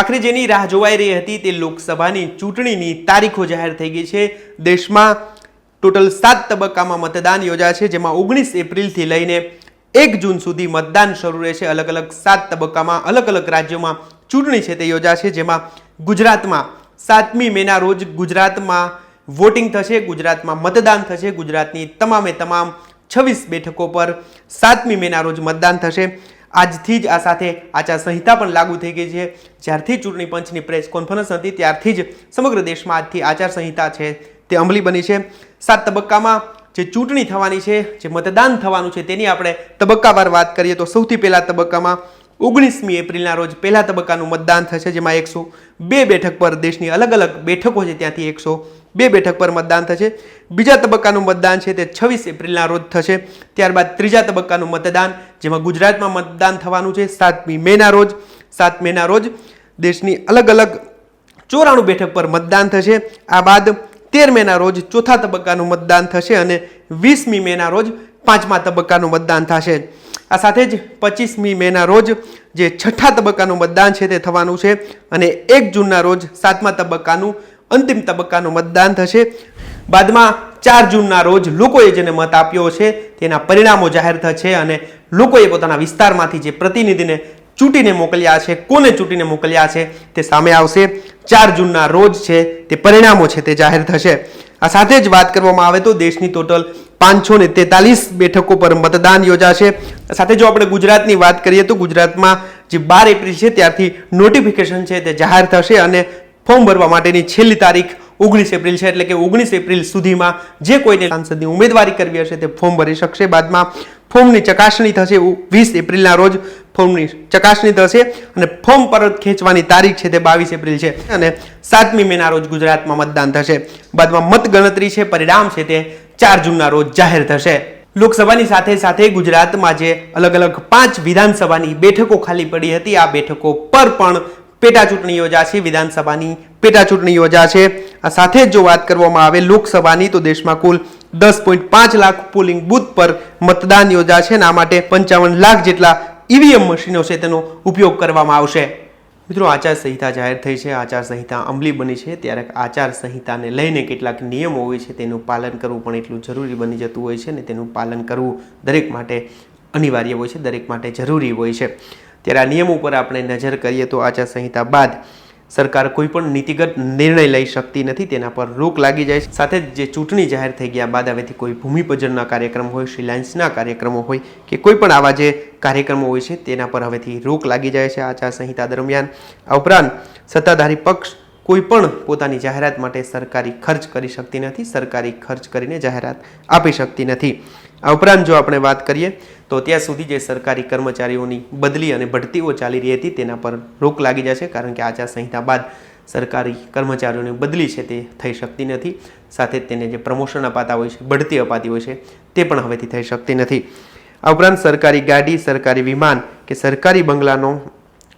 આખરે જેની રાહ જોવાઈ રહી હતી તે લોકસભાની ચૂંટણીની તારીખો જાહેર થઈ ગઈ છે. દેશમાં ટોટલ સાત તબક્કામાં મતદાન યોજાશે, જેમાં ઓગણીસ એપ્રિલથી લઈને એક જૂન સુધી મતદાન શરૂ રહેશે. અલગ અલગ સાત તબક્કામાં અલગ અલગ રાજ્યોમાં ચૂંટણી છે તે યોજાશે, જેમાં ગુજરાતમાં સાતમી મેના રોજ ગુજરાતમાં વોટિંગ થશે, ગુજરાતમાં મતદાન થશે, ગુજરાતની તમામે તમામ છવ્વીસ બેઠકો પર સાતમી મેના રોજ મતદાન થશે. આજથી જ આ સાથે આચારસંહિતા પણ લાગુ થઈ ગઈ છે. જ્યારથી ચૂંટણી પંચની પ્રેસ કોન્ફરન્સ હતી, ત્યારથી જ સમગ્ર દેશમાં આજથી આચારસંહિતા છે તે અમલી બની છે. સાત તબક્કામાં જે ચૂંટણી થવાની છે, જે મતદાન થવાનું છે તેની આપણે તબક્કાવાર વાત કરીએ તો સૌથી પહેલા તબક્કામાં ઓગણીસમી એપ્રિલના રોજ પહેલા તબક્કાનું મતદાન થશે, જેમાં એકસો બે બેઠક પર દેશની અલગ અલગ બેઠકો છે, ત્યાંથી એકસો બે બેઠક પર મતદાન થશે. બીજા તબક્કાનું મતદાન છે તે છવ્વીસ એપ્રિલના રોજ થશે. ત્યારબાદ ત્રીજા તબક્કાનું મતદાન, જેમાં ગુજરાતમાં મતદાન થવાનું છે સાતમી મેના રોજ. સાત મેના રોજ દેશની અલગ અલગ ચોરાણું બેઠક પર મતદાન થશે. આ બાદ તેર મેના રોજ ચોથા તબક્કાનું મતદાન થશે અને વીસમી મેના રોજ પાંચમા તબક્કાનું મતદાન થશે. આ સાથે જ પચીસમી મેના રોજ જે છઠ્ઠા તબક્કાનું મતદાન છે તે થવાનું છે અને એક જૂનના રોજ સાતમા તબક્કાનું અંતિમ તબક્કાનું મતદાન થશે. બાદમાં ચાર જૂનના રોજ લોકોએ જેને મત આપ્યો છે, તેના પરિણામો જાહેર થશે અને લોકોએ પોતાના વિસ્તારમાંથી જે પ્રતિનિધિને ચૂંટીને મોકલ્યા છે, કોને ચૂંટીને મોકલ્યા છે, તે સામે આવશે. ચાર જૂનના રોજ છે, તે પરિણામો છે, તે જાહેર થશે. આ સાથે જ વાત કરવામાં આવે તો દેશની ટોટલ પાંચસો ને તેતાલીસ બેઠકો પર મતદાન યોજાશે. સાથે જો આપણે ગુજરાતની વાત કરીએ તો ગુજરાતમાં જે બાર એપ્રિલ છે, ત્યારથી નોટિફિકેશન છે, તે જાહેર થશે અને ફોર્મ ભરવા માટેની છેલ્લી તારીખ ઓગણીસ એપ્રિલ છે. એટલે કે ઓગણીસ એપ્રિલ સુધીમાં જે કોઈને સાંસદની ઉમેદવારી કરવી હશે તે ફોર્મ ભરી શકશે. બાદમાં ફોર્મની ચકાસણી થશે. વીસ એપ્રિલના રોજ ફોર્મની ચકાસણી થશે અને ફોર્મ પરત ખેંચવાની તારીખ છે તે બાવીસ એપ્રિલ છે. અને સાતમી મેના રોજ ગુજરાતમાં મતદાન થશે. બાદમાં મતગણતરી છે. પરિણામ છે તે ચાર જૂનના રોજ જાહેર થશે. લોકસભાની સાથે સાથે ગુજરાતમાં જે અલગ અલગ પાંચ વિધાનસભાની બેઠકો ખાલી પડી હતી, આ બેઠકો પર પણ પેટા ચૂંટણી યોજાશે, વિધાનસભાની પેટા ચૂંટણી યોજાશે. આ સાથે જ જો વાત કરવામાં આવે લોકસભાની, તો દેશમાં કુલ દસ પોઈન્ટ પાંચ લાખ પોલિંગ બૂથ પર મતદાન યોજાશે અને આ માટે પંચાવન લાખ જેટલા ઈવીએમ મશીનો છે તેનો ઉપયોગ કરવામાં આવશે. મિત્રો, આચારસંહિતા જાહેર થઈ છે. આચારસંહિતા અમલી બની છે. ત્યારે આચારસંહિતાને લઈને કેટલાક નિયમો હોય છે, તેનું પાલન કરવું પણ એટલું જરૂરી બની જતું હોય છે ને તેનું પાલન કરવું દરેક માટે અનિવાર્ય હોય છે, દરેક માટે જરૂરી હોય છે. ત્યારે આ નિયમો ઉપર આપણે નજર કરીએ તો આચારસંહિતા બાદ સરકાર કોઈ પણ નીતિગત નિર્ણય લઈ શકતી નથી, તેના પર રોક લાગી જાય સાથે જ ચૂંટણી જાહેર થઈ ગયા બાદ હવેથી કોઈ ભૂમિપૂજનના કાર્યક્રમ હોય શ્રીલાન્સના કાર્યક્રમો હોય કે કોઈ પણ આવા જે કાર્યક્રમો હોય છે, તેના પર હવેથી રોક લાગી જાય છે આચારસંહિતા દરમિયાન. આ ઉપરાંત સત્તાધારી પક્ષ કોઈ પણ પોતાની જાહેરાત માટે સરકારી ખર્ચ કરી શકતી નથી, સરકારી ખર્ચ કરીને જાહેરાત આપી શકતી નથી. આ ઉપરાંત જો આપણે વાત કરીએ, તો ત્યાં સુધી જે સરકારી કર્મચારીઓની બદલી અને ભરતીઓ ચાલી રહી હતી, તેના પર રોક લાગી જશે, કારણ કે આચારસંહિતા બાદ સરકારી કર્મચારીઓની બદલી છે તે થઈ શકતી નથી. સાથે તેને જે પ્રમોશન અપાતા હોય છે બઢતી અપાતી હોય છે, તે પણ હવેથી થઈ શકતી નથી. આ ઉપરાંત સરકારી ગાડી, સરકારી વિમાન કે સરકારી બંગલાનો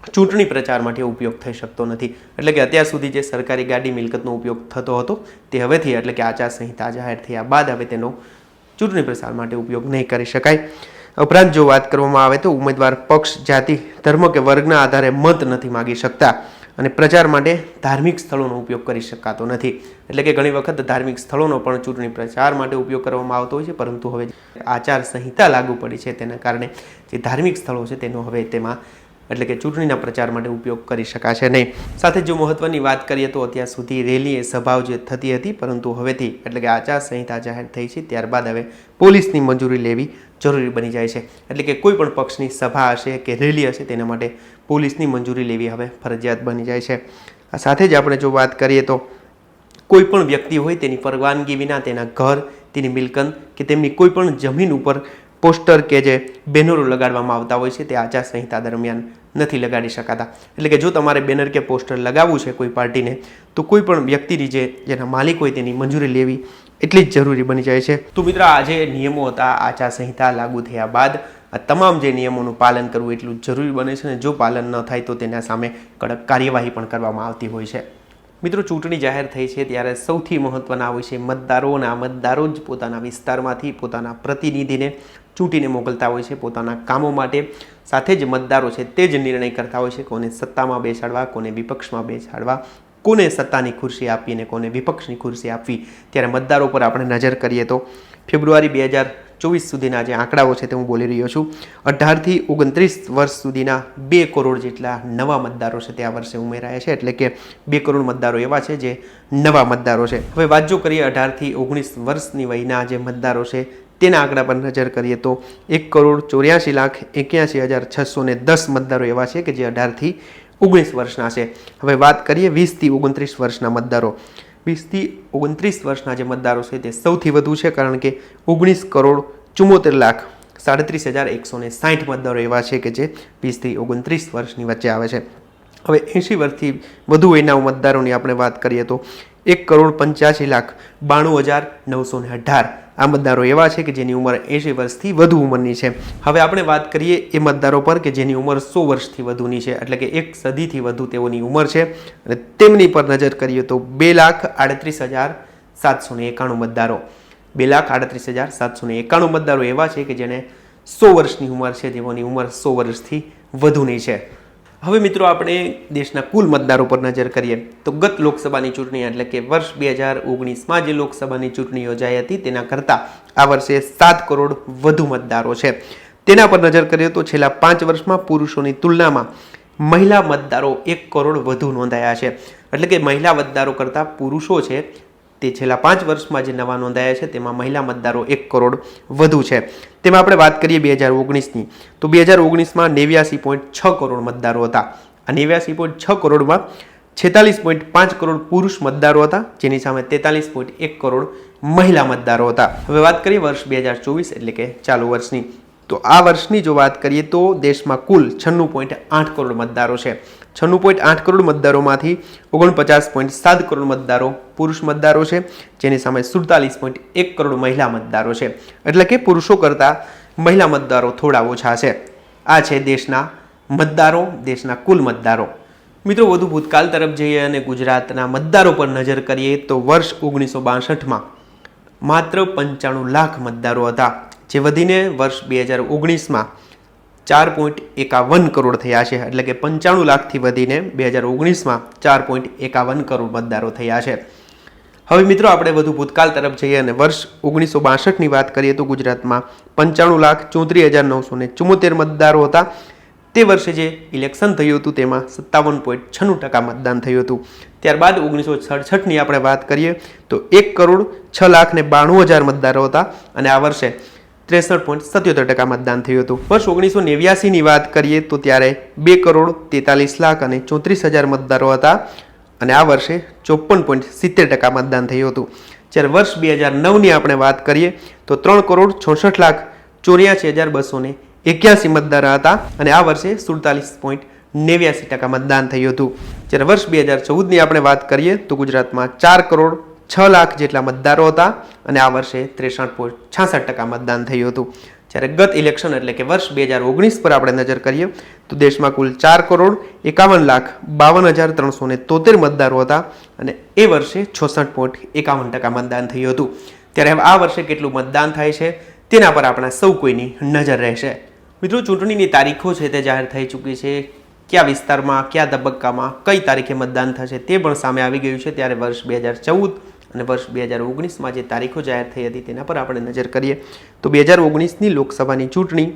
ચૂંટણી પ્રચાર માટે ઉપયોગ થઈ શકતો નથી. એટલે કે અત્યાર સુધી જે સરકારી ગાડી મિલકતનો ઉપયોગ થતો હતો, તે હવેથી એટલે કે આચારસંહિતા જાહેર થયા બાદ હવે તેનો ચૂંટણી પ્રચાર માટે ઉપયોગ નહીં કરી શકાય. ઉપરાંત જો વાત કરવામાં આવે તો ઉમેદવાર પક્ષ, જાતિ, ધર્મ કે વર્ગના આધારે મત નથી માગી શકતા અને પ્રચાર માટે ધાર્મિક સ્થળોનો ઉપયોગ કરી શકાતો નથી. એટલે કે ઘણી વખત ધાર્મિક સ્થળોનો પણ ચૂંટણી પ્રચાર માટે ઉપયોગ કરવામાં આવતો હોય છે, પરંતુ હવે આચાર સંહિતા લાગુ પડી છે તેના કારણે જે ધાર્મિક સ્થળો છે તેનો હવે તેમાં એટલે કે ચૂંટણીના પ્રચાર માટે ઉપયોગ કરી શકાશે નહીં. સાથે જો મહત્વની વાત કરીએ તો અત્યાર સુધી રેલી એ સભાઓ જે થતી હતી, પરંતુ હવેથી એટલે કે આચાર સંહિતા જાહેર થઈ છે, ત્યારબાદ હવે પોલીસની મંજૂરી લેવી જરૂરી બની જાય છે. એટલે કે કોઈ પણ પક્ષની સભા હશે કે રેલી હશે, તેના માટે પોલીસની મંજૂરી લેવી હવે ફરજિયાત બની જાય છે. સાથે જ આપણે જો વાત કરીએ તો કોઈ પણ વ્યક્તિ હોય તેની પરવાનગી વિના તેના ઘર, તેની મિલકત કે તેમની કોઈ પણ જમીન ઉપર પોસ્ટર કે જે બેનરો લગાડવામાં આવતા હોય છે તે આચારસંહિતા દરમિયાન નથી લગાડી શકાતા. એટલે કે જો તમારે બેનર કે પોસ્ટર લગાવવું છે કોઈ પાર્ટીને, તો કોઈ પણ વ્યક્તિની જે જેના માલિક હોય તેની મંજૂરી લેવી એટલી જ જરૂરી બની જાય છે. તો મિત્રો આ જે નિયમો હતા આચારસંહિતા લાગુ થયા બાદ આ તમામ જે નિયમોનું પાલન કરવું એટલું જરૂરી બને છે અને જો પાલન ન થાય તો તેના સામે કડક કાર્યવાહી પણ કરવામાં આવતી હોય છે. મિત્રો, ચૂંટણી જાહેર થઈ છે ત્યારે સૌથી મહત્ત્વના હોય છે મતદારોના, મતદારો જ પોતાના વિસ્તારમાંથી પોતાના પ્રતિનિધિને ચૂંટીને મોકલતા હોય છે પોતાના કામો માટે. સાથે જ મતદારો છે તે જ નિર્ણય કરતા હોય છે કોને સત્તામાં બેસાડવા, કોને વિપક્ષમાં બેસાડવા, કોને સત્તાની ખુરશી આપી અને કોને વિપક્ષની ખુરશી આપવી. ત્યારે મતદારો પર આપણે નજર કરીએ તો ફેબ્રુઆરી બે હજાર ચોવીસ સુધીના જે આંકડાઓ છે તે હું બોલી રહ્યો છું. અઢારથી ઓગણત્રીસ વર્ષ સુધીના બે કરોડ જેટલા નવા મતદારો છે તે આ વર્ષે ઉમેરાયા છે. એટલે કે બે કરોડ મતદારો એવા છે જે નવા મતદારો છે. હવે વાત જો કરીએ અઢારથી ઓગણીસ વર્ષની વયના જે મતદારો છે તેના આંકડા પર નજર કરીએ તો એક કરોડ ચોર્યાસી લાખ એક્યાસી હજાર છસો ને દસ મતદારો એવા છે કે જે અઢારથી ઓગણીસ વર્ષના છે. હવે વાત કરીએ વીસથી ઓગણત્રીસ વર્ષના મતદારો. વીસથી ઓગણત્રીસ વર્ષના જે મતદારો છે તે સૌથી વધુ છે, કારણ કે ઓગણીસ કરોડ ચુમ્મોતેર લાખ સાડત્રીસ હજાર એકસો ને સાઠ મતદારો એવા છે કે જે વીસથી ઓગણત્રીસ વર્ષની વચ્ચે આવે છે. હવે એંશી વર્ષથી વધુ એના મતદારોની આપણે વાત કરીએ તો એક કરોડ પંચ્યાસી લાખ બાણું હજાર નવસો ને અઢાર આ મતદારો એવા છે કે જેની ઉંમર એંશી વર્ષથી વધુ ઉંમરની છે. હવે આપણે વાત કરીએ એ મતદારો પર કે જેની ઉંમર સો વર્ષથી વધુની છે, એટલે કે એક સદીથી વધુ તેઓની ઉંમર છે. અને તેમની પર નજર કરીએ તો બે લાખ આડત્રીસ હજાર સાતસો ને એકાણું મતદારો. બે લાખ આડત્રીસ હજાર સાતસો ને એકાણું મતદારો એવા છે કે જેને સો વર્ષની ઉંમર છે તેઓની ઉંમર સો વર્ષથી વધુની છે. હવે મિત્રો આપણે દેશના કુલ મતદારો પર નજર કરીએ તો ગત લોકસભાની ચૂંટણી એટલે કે વર્ષ બે હજાર ઓગણીસમાં જે લોકસભાની ચૂંટણી યોજાઈ હતી તેના કરતાં આ વર્ષે સાત કરોડ વધુ મતદારો છે. તેના પર નજર કરીએ તો છેલ્લા પાંચ વર્ષમાં પુરુષોની તુલનામાં મહિલા મતદારો એક કરોડ વધુ નોંધાયા છે. એટલે કે મહિલા મતદારો કરતાં પુરુષો છે તે છેલ્લા પાંચ વર્ષમાં જે નવા નોંધાયા છે, તેમાં મહિલા મતદારો એક કરોડ વધુ છે. તેમાં આપણે વાત કરીએ બે હજાર ઓગણીસની. તો બે હજાર ઓગણીસમાં નેવ્યાસી પોઈન્ટ છ કરોડ મતદારો હતા. આ નેવ્યાસી પોઈન્ટ છ કરોડમાં છેતાલીસ પોઈન્ટ પાંચ કરોડ પુરુષ મતદારો હતા, જેની સામે તેતાલીસ પોઈન્ટ એક કરોડ મહિલા મતદારો હતા. હવે વાત કરીએ વર્ષ બે હજાર ચોવીસ એટલે કે ચાલુ વર્ષની. તો આ વર્ષની જો વાત કરીએ તો દેશમાં કુલ છન્નું પોઈન્ટ આઠ કરોડ મતદારો છે. છન્નું પોઈન્ટ આઠ કરોડ મતદારોમાંથી ઓગણપચાસ પોઈન્ટ સાત કરોડ મતદારો પુરુષ મતદારો છે, જેની સામે સુડતાલીસ પોઈન્ટ એક કરોડ મહિલા મતદારો છે. એટલે કે પુરુષો કરતાં મહિલા મતદારો થોડા ઓછા છે. આ છે દેશના મતદારો, દેશના કુલ મતદારો. મિત્રો, વધુ ભૂતકાળ તરફ જઈએ અને ગુજરાતના મતદારો પર નજર કરીએ તો વર્ષ ઓગણીસો બાસઠમાં માત્ર પંચાણું લાખ મતદારો હતા, જે વધીને વર્ષ બે હજાર ઓગણીસમાં ચાર પોઈન્ટ એકાવન કરોડ થયા છે, એટલે કે પંચાણું લાખથી વધીને બે હજાર ઓગણીસમાં ચાર પોઈન્ટ એકાવન કરોડ મતદારો થયા છે. હવે મિત્રો આપણે વધુ ભૂતકાળ તરફ જઈએ અને વર્ષ ઓગણીસો બાસઠની વાત કરીએ તો ગુજરાતમાં પંચાણું લાખ ચોત્રીસ હજાર નવસો ને ચુમ્મોતેર મતદારો હતા. તે વર્ષે જે ઇલેક્શન થયું હતું તેમાં સત્તાવન પોઈન્ટ છન્નું ટકા મતદાન થયું હતું. ત્યારબાદ ઓગણીસો સડસઠની આપણે વાત કરીએ તો એક કરોડ છ લાખ ને બાણું હજાર મતદારો હતા અને આ વર્ષે ત્રેસઠ પોઈન્ટ સત્યોતેર ટકા મતદાન થયું હતું. વર્ષ ઓગણીસો નેવ્યાસીની વાત કરીએ તો ત્યારે બે કરોડ તેતાલીસ લાખ અને ચોત્રીસ હજાર મતદારો હતા અને આ વર્ષે ચોપન પોઈન્ટ સિત્તેર ટકા મતદાન થયું હતું. જ્યારે વર્ષ બે હજાર નવની આપણે વાત કરીએ તો ત્રણ કરોડ છોસઠ લાખ ચોર્યાસી હજાર બસો ને એક્યાસી મતદાર હતા અને આ વર્ષે સુડતાલીસ પોઈન્ટ નેવ્યાસી ટકા મતદાન થયું હતું. જ્યારે વર્ષ બે હજાર ચૌદની આપણે વાત કરીએ તો ગુજરાતમાં ચાર કરોડ છ લાખ જેટલા મતદારો હતા અને આ વર્ષે ત્રેસઠ પોઈન્ટ છાસઠ ટકા મતદાન થયું હતું. જ્યારે ગત ઇલેક્શન એટલે કે વર્ષ બે હજાર ઓગણીસ પર આપણે નજર કરીએ, તો દેશમાં કુલ ચાર કરોડ એકાવન લાખ બાવન હજાર ત્રણસો ને તોતેર મતદારો હતા અને એ વર્ષે છોસઠ પોઈન્ટ એકાવન ટકા મતદાન થયું હતું. ત્યારે હવે આ વર્ષે કેટલું મતદાન થાય છે, તેના પર આપણા સૌ કોઈની નજર રહેશે. મિત્રો, ચૂંટણીની તારીખો છે તે જાહેર થઈ ચૂકી છે. કયા વિસ્તારમાં, કયા તબક્કામાં, કઈ તારીખે મતદાન થશે તે પણ સામે આવી ગયું છે. ત્યારે વર્ષ બે હજાર ચૌદ અને વર્ષ બે હજાર ઓગણીસમાં જે તારીખો જાહેર થઈ હતી તેના પર આપણે નજર કરીએ. તો બે હજાર ઓગણીસની લોકસભાની ચૂંટણી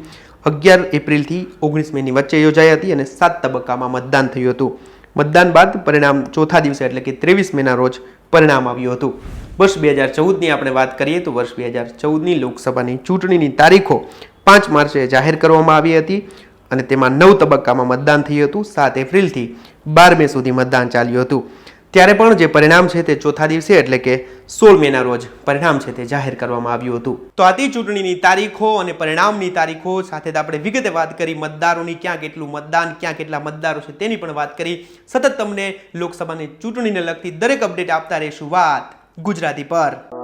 અગિયાર એપ્રિલથી ઓગણીસ મેની વચ્ચે યોજાઈ હતી અને સાત તબક્કામાં મતદાન થયું હતું. મતદાન બાદ પરિણામ ચોથા દિવસે એટલે કે ત્રેવીસ મેના રોજ પરિણામ આવ્યું હતું. વર્ષ બે હજાર ચૌદની આપણે વાત કરીએ તો વર્ષ બે હજાર ચૌદની લોકસભાની ચૂંટણીની તારીખો પાંચ માર્ચે જાહેર કરવામાં આવી હતી અને તેમાં નવ તબક્કામાં મતદાન થયું હતું. સાત એપ્રિલથી બાર મે સુધી મતદાન ચાલ્યું હતું. ત્યારે પણ જે પરિણામ છે તે ચોથા દિવસે એટલે કે સોળ મેના રોજ પરિણામ છે તે જાહેર કરવામાં આવ્યું હતું. તો આથી ચૂંટણીની તારીખો અને પરિણામની તારીખો સાથે આપણે વિગતે વાત કરી મતદારોની ક્યાં કેટલું મતદાન, ક્યાં કેટલા મતદારો છે તેની પણ વાત કરી. સતત તમને લોકસભાની ચૂંટણીને લગતી દરેક અપડેટ આપતા રહીશું વાત ગુજરાતી પર.